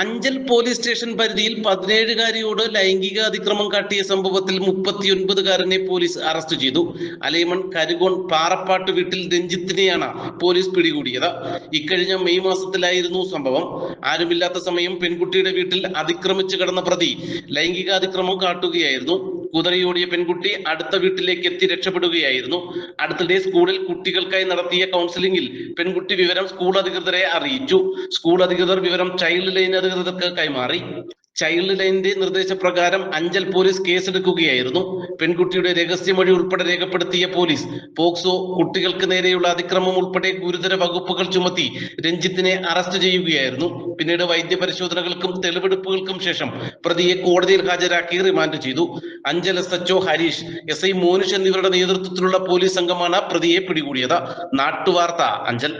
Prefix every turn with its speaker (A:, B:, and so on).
A: Anchal police station പരിധിയിൽ പതിനേഴുകാരിയോട് ലൈംഗിക അതിക്രമം കാട്ടിയ സംഭവത്തിൽ മുപ്പത്തിയൊൻപതുകാരനെ പോലീസ് അറസ്റ്റ് ചെയ്തു. അലൈമൺ കരുകോൺ പാറപ്പാട്ട് വീട്ടിൽ രഞ്ജിത്തിനെയാണ് പോലീസ് പിടികൂടിയത്. ഇക്കഴിഞ്ഞ മെയ് മാസത്തിലായിരുന്നു സംഭവം. ആരുമില്ലാത്ത സമയം പെൺകുട്ടിയുടെ വീട്ടിൽ അതിക്രമിച്ചു കടന്ന പ്രതി ലൈംഗികാതിക്രമം കാട്ടുകയായിരുന്നു. കുതറിയോടിയ പെൺകുട്ടി അടുത്ത വീട്ടിലേക്ക് എത്തി രക്ഷപ്പെടുകയായിരുന്നു. അടുത്തിടെ സ്കൂളിൽ കുട്ടികൾക്കായി നടത്തിയ കൗൺസിലിംഗിൽ പെൺകുട്ടി വിവരം സ്കൂൾ അധികൃതരെ അറിയിച്ചു. സ്കൂൾ അധികൃതർ വിവരം ചൈൽഡ് ലൈൻ അധികൃതർക്ക് കൈമാറി. ചൈൽഡ് ലൈനിന്റെ നിർദ്ദേശപ്രകാരം അഞ്ചൽ പോലീസ് കേസെടുക്കുകയായിരുന്നു. പെൺകുട്ടിയുടെ രഹസ്യമൊഴി ഉൾപ്പെടെ രേഖപ്പെടുത്തിയ പോലീസ് പോക്സോ കുട്ടികൾക്ക് നേരെയുള്ള അതിക്രമം ഉൾപ്പെടെ ഗുരുതര വകുപ്പുകൾ ചുമത്തി രഞ്ജിത്തിനെ അറസ്റ്റ് ചെയ്യുകയായിരുന്നു. പിന്നീട് വൈദ്യപരിശോധനകൾക്കും തെളിവെടുപ്പുകൾക്കും ശേഷം പ്രതിയെ കോടതിയിൽ ഹാജരാക്കി റിമാൻഡ് ചെയ്തു. Anchal S H O Harish S I Monish എന്നിവരുടെ നേതൃത്വത്തിലുള്ള പോലീസ് സംഘമാണ് പ്രതിയെ പിടികൂടിയത്. നാട്ടുവാർത്ത അഞ്ചൽ.